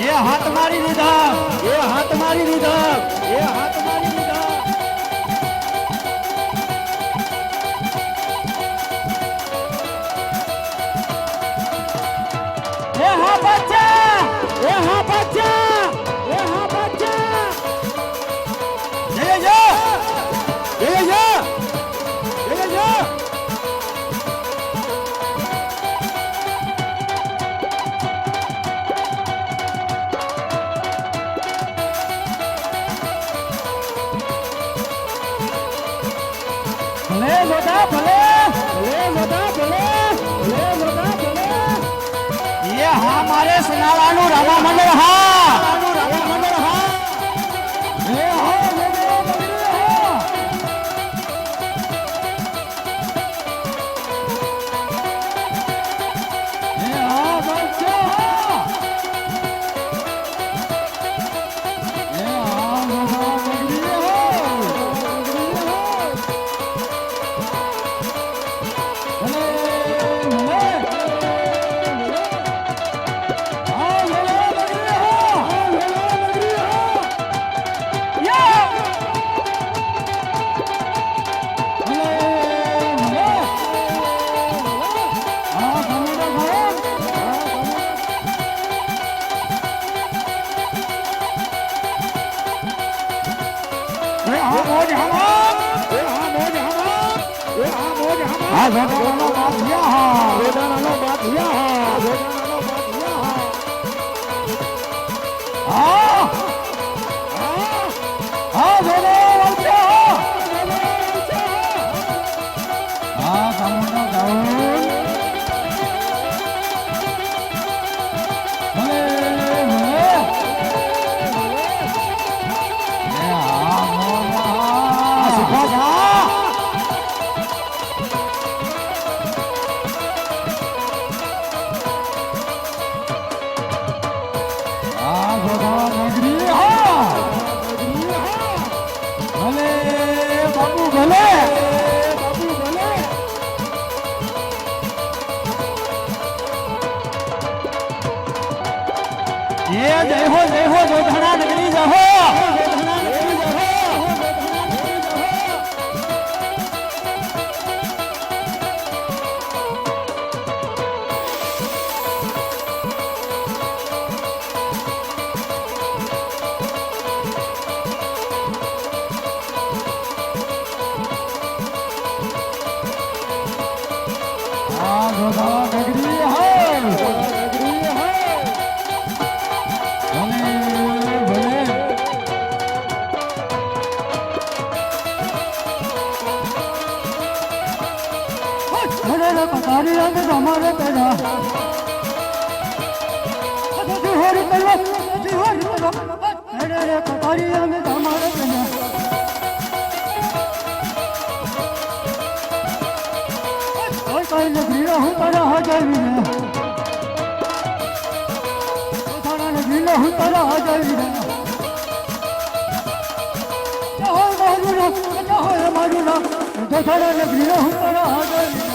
એ હાથ મારી દીધા એ હાથ મારી દીધા એ હાથ મારી ભલે મોટા ભલે ભલે મોટા ભલે હા મારે સુનાવાનું રામા મંડળ હા. હા મોજ હમામ એ હા મોજ હમામ એ હા મોજ હમામ હા વેદાનો બાદિયા હા વેદાનો બાદિયા હા વેદાનો જય હો જય હો જોધણા નગરી જહો ભલે રંગ તમારે પેલા જીવન જીવન રે પતારી રંગ પેલા કઈ નગરી હું તારા હાજરી ને તારા નગરી ને હું તારા હાજરી ને ચાહો મારું ના ચાહો મારું ના તો તારા નગરી ને હું તારા હાજરી ને